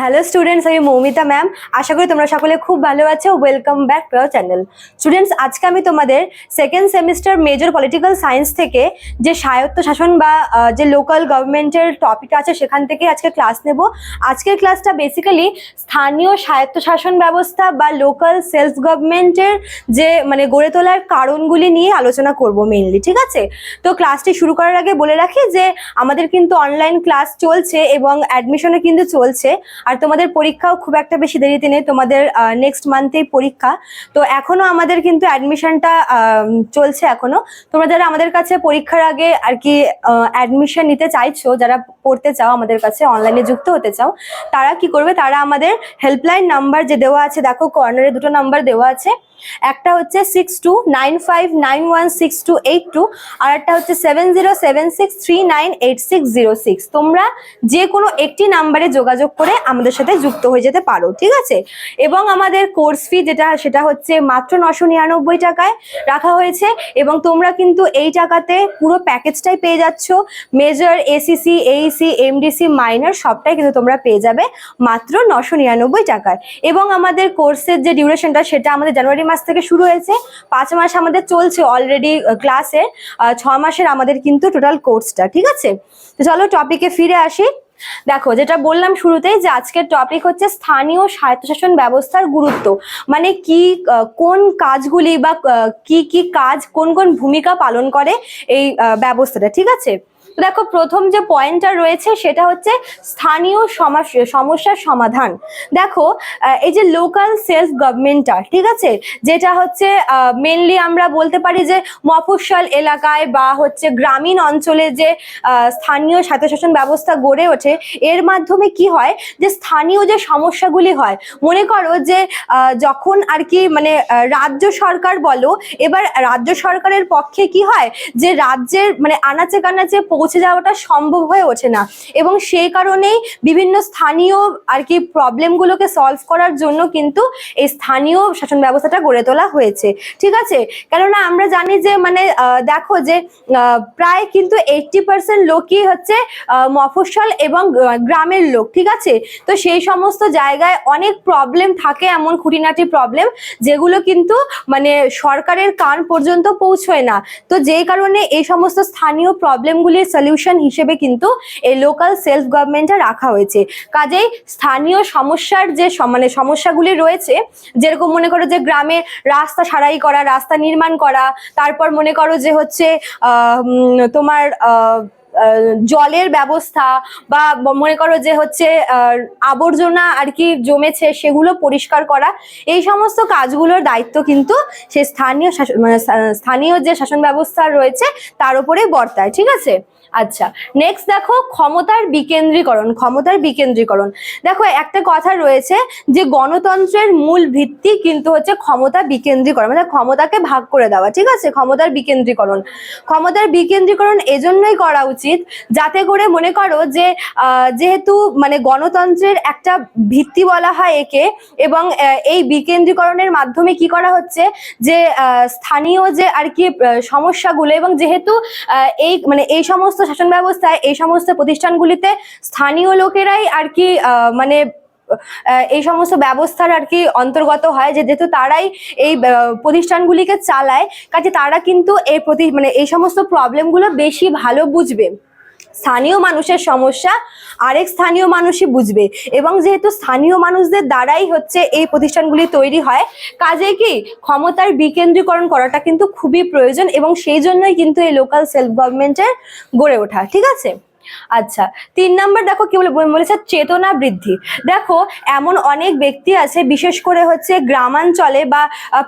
Hello students আমি Moumita ma'am আশা করি তোমরা সকলে খুব ভালো আছো। Welcome back to our channel students আজকে আমি তোমাদের second semester major political science থেকে যে স্বায়ত্ত শাসন বা যে লোকাল গভর্নমেন্টের টপিক আছে, সেখান থেকে আজকে ক্লাস নেব। আজকের ক্লাসটা বেসিক্যালি স্থানীয় স্বায়ত্ত শাসন ব্যবস্থা বা লোকাল সেলফ গভর্নমেন্টের যে মানে গড়ে তোলার কারণগুলি নিয়ে আলোচনা করব মেনলি ঠিক আছে? তো ক্লাসটি শুরু করার আগে বলে রাখি যে, আমাদের কিন্তু অনলাইন ক্লাস চলছে এবং অ্যাডমিশনও কিন্তু চলছে। আর তোমাদের পরীক্ষাও খুব একটা বেশি দেরিতে নেই, তোমাদের নেক্সট মান্থেই পরীক্ষা। তো এখনও আমাদের কিন্তু অ্যাডমিশনটা চলছে এখনও। তোমরা যারা আমাদের কাছে পরীক্ষার আগে আর কি অ্যাডমিশন নিতে চাইছো, যারা পড়তে চাও আমাদের কাছে অনলাইনে যুক্ত হতে চাও, তারা কি করবে? তারা আমাদের হেল্পলাইন নাম্বার যে দেওয়া আছে, দেখো কর্নারে দুটো নাম্বার দেওয়া আছে। একটা হচ্ছে six two nine five nine one six two eight two আর একটা হচ্ছে seven zero seven six three nine eight six zero six তোমরা যে কোনো একটি নাম্বারে যোগাযোগ করে আমাদের সাথে যুক্ত হয়ে যেতে পারো, ঠিক আছে? এবং আমাদের কোর্স ফি যেটা, সেটা হচ্ছে মাত্র নশো নিরানব্বই টাকায় রাখা হয়েছে এবং তোমরা কিন্তু এই টাকাতে পুরো প্যাকেজটাই পেয়ে যাচ্ছ। Major SEC AEC MDC minor সবটাই কিন্তু তোমরা পেয়ে যাবে মাত্র নশো নিরানব্বই টাকায়। এবং আমাদের কোর্সের যে ডিউরেশনটা সেটা আমাদের জানুয়ারি মাস থেকে শুরু হয়েছে। পাঁচ মাস আমাদের চলছে অলরেডি ক্লাসে ছ মাসের আমাদের কিন্তু টোটাল কোর্সটা ঠিক আছে? চলো টপিকে ফিরে আসি। দেখো, যেটা বললাম শুরুতেই যে আজকের টপিক হচ্ছে স্থানীয় স্বায়ত্তশাসন ব্যবস্থার গুরুত্ব। মানে কি কোন কাজগুলি বা কি কি কাজ কোন কোন ভূমিকা পালন করে এই ব্যবস্থাটা, ঠিক আছে? তো দেখো, প্রথম যে পয়েন্টটা রয়েছে সেটা হচ্ছে স্থানীয় সমাস- সমস্যার সমাধান। দেখো এই যে লোকাল সেলফ গভর্নমেন্টটা ঠিক আছে? যেটা হচ্ছে মেনলি আমরা বলতে পারি যে মফস্বল এলাকায় বা হচ্ছে গ্রামীণ অঞ্চলে যে স্থানীয় স্বায়ত্তশাসন ব্যবস্থা গড়ে ওঠে, এর মাধ্যমে কি হয়? যে স্থানীয় যে সমস্যাগুলি হয়, মনে করো যে যখন আর কি মানে রাজ্য সরকার বলো, এবার রাজ্য সরকারের পক্ষে কি হয়? যে রাজ্যের মানে আনাচে কানাচে পৌঁছে যাওয়াটা সম্ভব হয়ে ওঠে না। এবং সেই কারণেই বিভিন্ন স্থানীয় আর কি প্রবলেমগুলোকে সলভ করার জন্য কিন্তু এই স্থানীয় শাসন ব্যবস্থাটা গড়ে তোলা হয়েছে। ঠিক আছে? কেননা আমরা জানি যে মানে দেখো যে প্রায় কিন্তু এইটটি পার্সেন্ট লোকই হচ্ছে আহ, মফস্বল এবং গ্রামের লোক। ঠিক আছে? তো সেই সমস্ত জায়গায় অনেক প্রবলেম থাকে এমন খুঁটিনাটি প্রবলেম যেগুলো কিন্তু মানে সরকারের কান পর্যন্ত পৌঁছয় না। তো যেই কারণে এই সমস্ত স্থানীয় প্রবলেমগুলির সলিউশন হিসেবে কিন্তু এই লোকাল সেলফ গভর্নমেন্টটা রাখা হয়েছে। কাজেই স্থানীয় সমস্যার যে মানে সমস্যাগুলি রয়েছে, যেরকম মনে করো যে গ্রামে রাস্তা সারাই করা, রাস্তা নির্মাণ করা, তারপর মনে করো যে হচ্ছে তোমার জলের ব্যবস্থা বা মনে করো যে হচ্ছে আবর্জনা আর কি জমেছে সেগুলো পরিষ্কার করা, এই সমস্ত কাজগুলোর দায়িত্ব কিন্তু সে স্থানীয় শাসন মানে স্থানীয়- যে শাসন ব্যবস্থা রয়েছে, তার উপরেই বর্তায়, ঠিক আছে? আচ্ছা নেক্সট দেখো ক্ষমতার বিকেন্দ্রীকরণ ক্ষমতার বিকেন্দ্রীকরণ। দেখো একটা কথা রয়েছে যে গণতন্ত্রের মূল ভিত্তি কিন্তু হচ্ছে ক্ষমতা বিকেন্দ্রীকরণ মানে ক্ষমতাকে ভাগ করে দেওয়া, ঠিক আছে? ক্ষমতার বিকেন্দ্রীকরণ। ক্ষমতার বিকেন্দ্রীকরণ এজন্যই করা উচিত যাতে করে মনে করো যে যেহেতু মানে গণতন্ত্রের একটা ভিত্তি বলা হয় একে এবং এই বিকেন্দ্রীকরণের মাধ্যমে কি করা হচ্ছে যে স্থানীয় যে আর কি সমস্যাগুলো এবং যেহেতু এই মানে এই সমস্ত শাসন ব্যবস্থায় এই সমস্ত প্রতিষ্ঠানগুলিতে স্থানীয় লোকেরাই আর কি মানে এই সমস্ত ব্যবস্থার আর কি অন্তর্গত হয়, যে যেহেতু তারাই এই প্রতিষ্ঠানগুলিকে চালায়, কাজে তারা কিন্তু এই প্রতি মানে এই সমস্ত প্রবলেমগুলো বেশি ভালো বুঝবে। স্থানীয় মানুষের সমস্যা, আরেক স্থানীয় মানুষই বুঝবে। এবং যেহেতু স্থানীয় মানুষদের দ্বারাই হচ্ছে এই প্রতিষ্ঠানগুলি তৈরি হয় কাজে কি ক্ষমতার বিকেন্দ্রীকরণ করাটা কিন্তু খুবই প্রয়োজন এবং সেই জন্যই কিন্তু এই লোকাল সেলফ গভর্নমেন্টের গড়ে ওঠা, ঠিক আছে? আচ্ছা তিন নাম্বার দেখো কি বলে, বলেছে চেতনা বৃদ্ধি। দেখো, এমন অনেক ব্যক্তি আছে, বিশেষ করে হচ্ছে গ্রামাঞ্চলে বা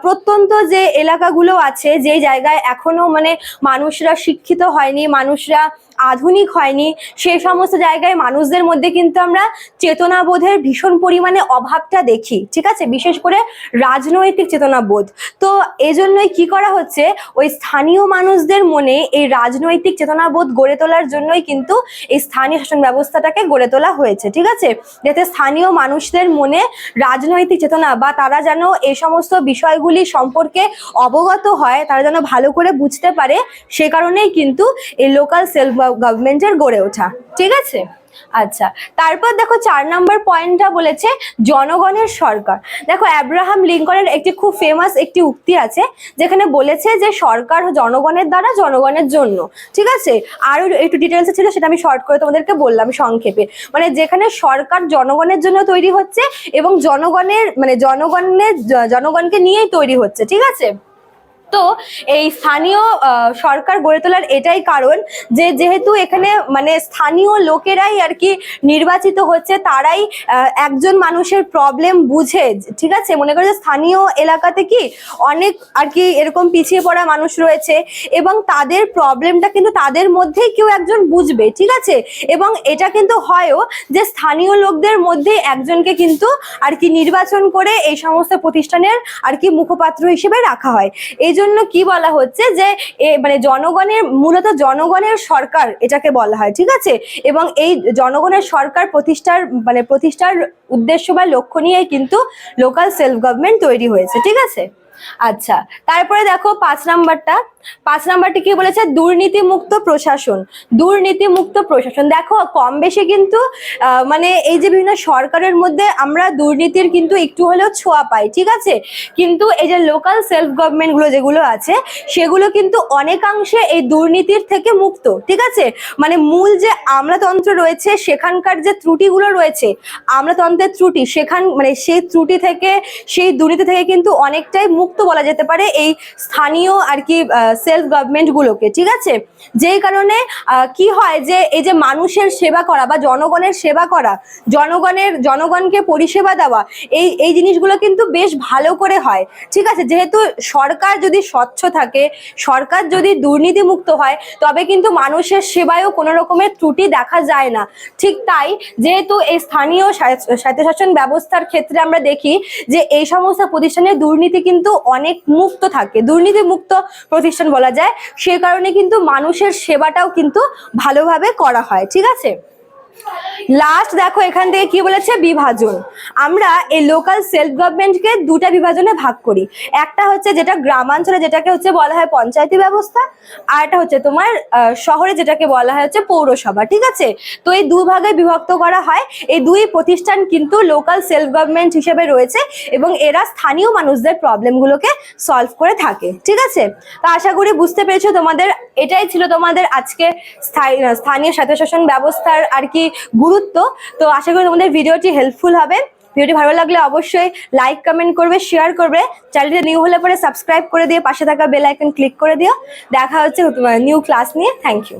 প্রত্যন্ত যে এলাকাগুলো আছে যে জায়গায় এখনও মানে মানুষরা শিক্ষিত হয়নি, মানুষরা আধুনিক হয়নি। সেই সমস্ত জায়গায় মানুষদের মধ্যে কিন্তু আমরা চেতনাবোধের ভীষণ পরিমাণে অভাবটা দেখি, ঠিক আছে? বিশেষ করে রাজনৈতিক চেতনাবোধ। তো এজন্যই কি করা হচ্ছে? ওই স্থানীয় মানুষদের মনে এই রাজনৈতিক চেতনাবোধ গড়ে তোলার জন্যই কিন্তু এই স্থানীয় শাসন ব্যবস্থাটাকে গড়ে তোলা হয়েছে, ঠিক আছে? যাতে স্থানীয় মানুষদের মনে রাজনৈতিক চেতনা বা তারা যেন এই সমস্ত বিষয়গুলি সম্পর্কে অবগত হয়, তারা যেন ভালো করে বুঝতে পারে, সে কারণেই কিন্তু এই লোকাল সেলফ গভর্নমেন্টের গড়ে ওঠা, ঠিক আছে? আচ্ছা তারপর দেখো চার নম্বর পয়েন্টটা বলেছে জনগণের সরকার। দেখো অ্যাব্রাহাম লিঙ্কনের একটি খুব ফেমাস একটি উক্তি আছে, যেখানে বলেছে যে সরকার জনগণের দ্বারা জনগণের জন্য, ঠিক আছে? আরও একটু ডিটেলসে ছিল, সেটা আমি শর্ট করে তোমাদেরকে বললাম সংক্ষেপে। মানে যেখানে সরকার জনগণের জন্য তৈরি হচ্ছে এবং জনগণের মানে জনগণের, জনগণকে নিয়েই তৈরি হচ্ছে, ঠিক আছে? তো এই স্থানীয় সরকার গড়ে তোলার এটাই কারণ যে যেহেতু এখানে মানে স্থানীয় লোকেরাই আর কি নির্বাচিত হচ্ছে, তারাই একজন মানুষের প্রবলেম বুঝে, ঠিক আছে? মনে করো যে স্থানীয় এলাকাতে কি অনেক আর কি এরকম পিছিয়ে পড়া মানুষ রয়েছে এবং তাদের প্রবলেমটা কিন্তু তাদের মধ্যেই কেউ একজন বুঝবে, ঠিক আছে? এবং এটা কিন্তু হয়ও যে স্থানীয় লোকদের মধ্যে একজনকে কিন্তু আর কি নির্বাচন করে এই সমস্ত প্রতিষ্ঠানের আর কি মুখপাত্র হিসেবে রাখা হয়। এই জন্য কি বলা হচ্ছে যে মানে জনগণের, মূলত জনগণের সরকার এটাকে বলা হয়, ঠিক আছে? এবং এই জনগণের সরকার প্রতিষ্ঠার মানে প্রতিষ্ঠার উদ্দেশ্য বা লক্ষ্য নিয়ে কিন্তু লোকাল সেলফ গভর্নমেন্ট তৈরি হয়েছে, ঠিক আছে? আচ্ছা তারপরে দেখো পাঁচ নাম্বারটা। পাঁচ নাম্বারটি কি বলেছে? দুর্নীতিমুক্ত প্রশাসন। দুর্নীতিমুক্ত প্রশাসন। দেখো, কম বেশি কিন্তু মানে এই যে বিভিন্ন সরকারের মধ্যে আমরা দুর্নীতির কিন্তু একটু হলেও ছোঁয়া পাই, ঠিক আছে? কিন্তু এই যে লোকাল সেলফ গভর্নমেন্টগুলো যেগুলো আছে, সেগুলো কিন্তু অনেকাংশে এই দুর্নীতির থেকে মুক্ত, ঠিক আছে? মানে মূল যে আমলাতন্ত্র রয়েছে, সেখানকার যে ত্রুটিগুলো রয়েছে, আমলাতন্ত্রের ত্রুটি, সেখান মানে সেই ত্রুটি থেকে, সেই দুর্নীতি থেকে কিন্তু অনেকটাই মুক্ত বলা যেতে পারে এই স্থানীয় আর কি সেলফ গভর্নমেন্ট গুলোকে, ঠিক আছে? যেই কারণে কি হয় যে, এই যে মানুষের সেবা করা বা জনগণের সেবা করা, জনগণের, জনগণকে পরিষেবা দেওয়া, এই এই জিনিসগুলো কিন্তু বেশ ভালো করে হয়, ঠিক আছে? যেহেতু সরকার যদি স্বচ্ছ থাকে, সরকার যদি দুর্নীতিমুক্ত হয়, তবে কিন্তু মানুষের সেবায়ও কোনো রকমের ত্রুটি দেখা যায় না। ঠিক তাই, যেহেতু এই স্থানীয় স্বায়- স্বায়ত্তশাসন ব্যবস্থার ক্ষেত্রে আমরা দেখি যে, এই সমস্ত প্রতিষ্ঠানে দুর্নীতি কিন্তু অনেক মুক্ত থাকে। দুর্নীতি মুক্ত প্রতিষ্ঠান বলা যায়। সে কারণে কিন্তু মানুষের সেবাটাও কিন্তু ভালোভাবে করা হয়, ঠিক আছে? লাস্ট দেখো, এখান থেকে কি বলেছে? বিভাজন। আমরা এই লোকাল সেলফ গভর্নমেন্টকে দুটা বিভাজনে ভাগ করি। একটা হচ্ছে যেটা গ্রামাঞ্চলে যেটাকে হচ্ছে বলা হয় পঞ্চায়েতি ব্যবস্থা, আর একটা হচ্ছে তোমার শহরে যেটাকে বলা হয় হচ্ছে পৌরসভা, ঠিক আছে? তো এই দু ভাগে বিভক্ত করা হয়। এই দুই প্রতিষ্ঠান কিন্তু লোকাল সেলফ গভর্নমেন্ট হিসেবে রয়েছে এবং এরা স্থানীয় মানুষদের প্রবলেমগুলোকে সলভ করে থাকে, ঠিক আছে? তো আশা করি বুঝতে পেরেছ তোমাদের, এটাই ছিল তোমাদের আজকে স্থানীয় স্বায়ত্তশাসন ব্যবস্থার আর কি গুরুত্ব। তো আশা করি তোমাদের ভিডিওটি হেল্পফুল হবে। ভিডিওটি ভালো লাগলে অবশ্যই লাইক কমেন্ট করবে শেয়ার করবে। চ্যানেলটি নিউ হলে পরে সাবস্ক্রাইব করে দিয়ে পাশে থাকা বেল আইকন ক্লিক করে দিও। দেখা হচ্ছে নিউ ক্লাস নিয়ে। Thank you